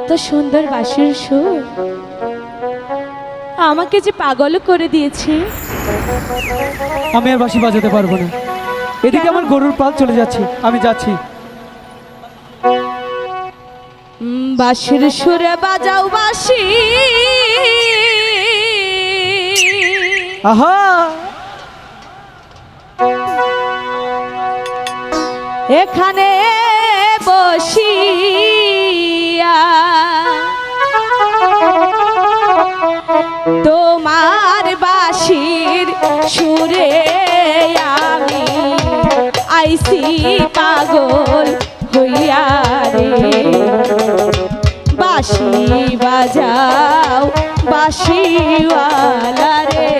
এত সুন্দর বাঁশির সুর। আমাকে যে পাগল করে দিয়েছে। আমি আর বাসি বাজাতে পারব না। এদিকে আমার গরুর পাল চলে যাচ্ছে। আমি যাচ্ছি। বাঁশির সুরে বাজাও বাসি আহা! এখানে বসি। তোমার বাসির সুরে আমি আইসি পাগল হইয়া রে। বাসি বাজাও বাসিওয়ালা রে।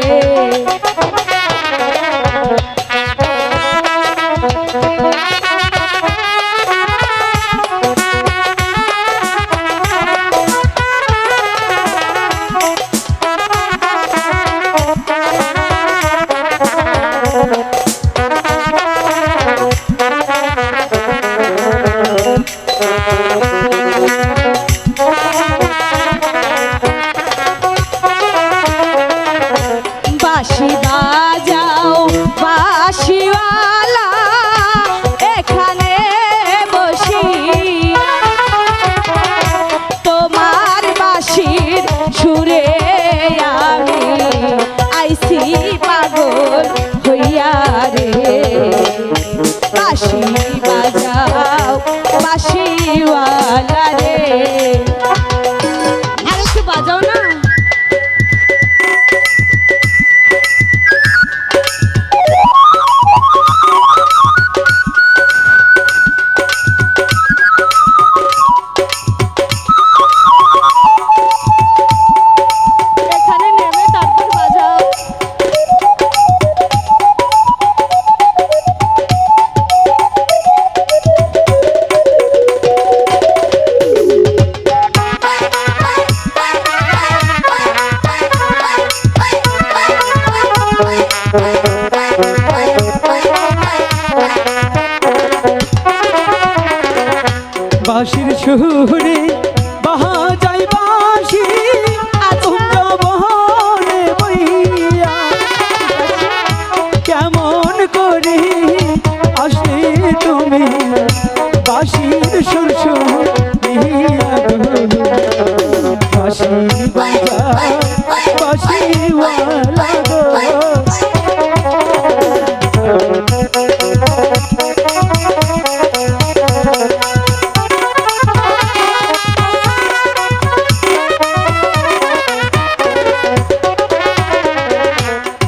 হাসির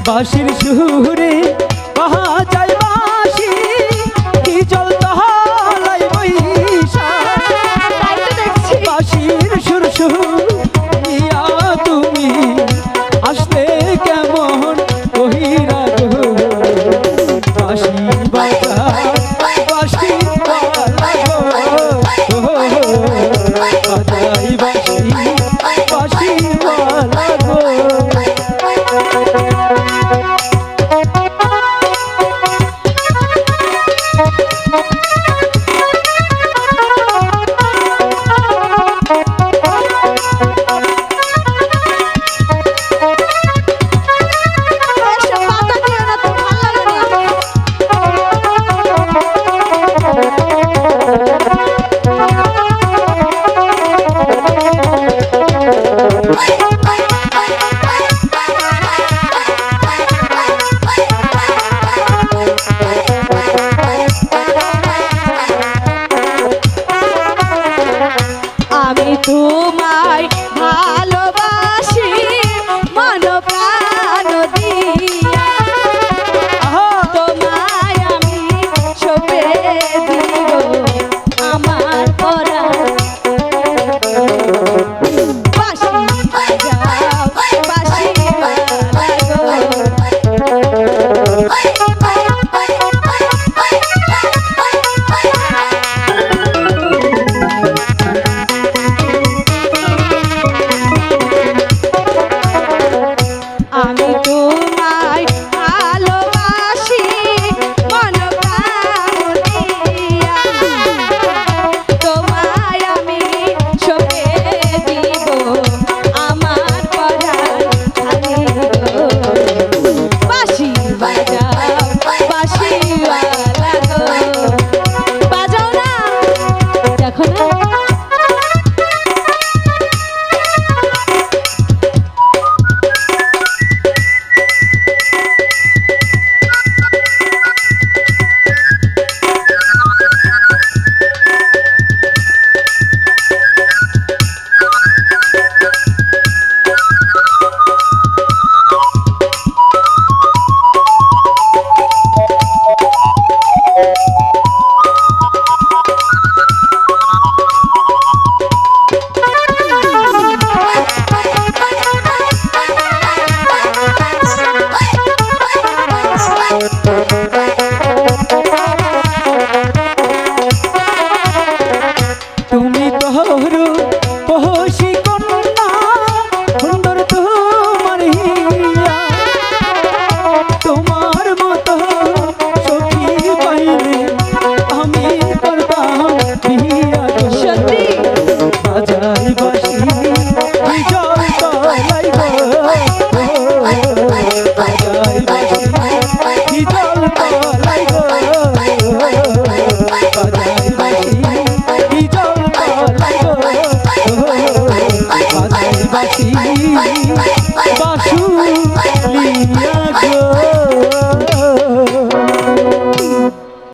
বাঁশির সুরে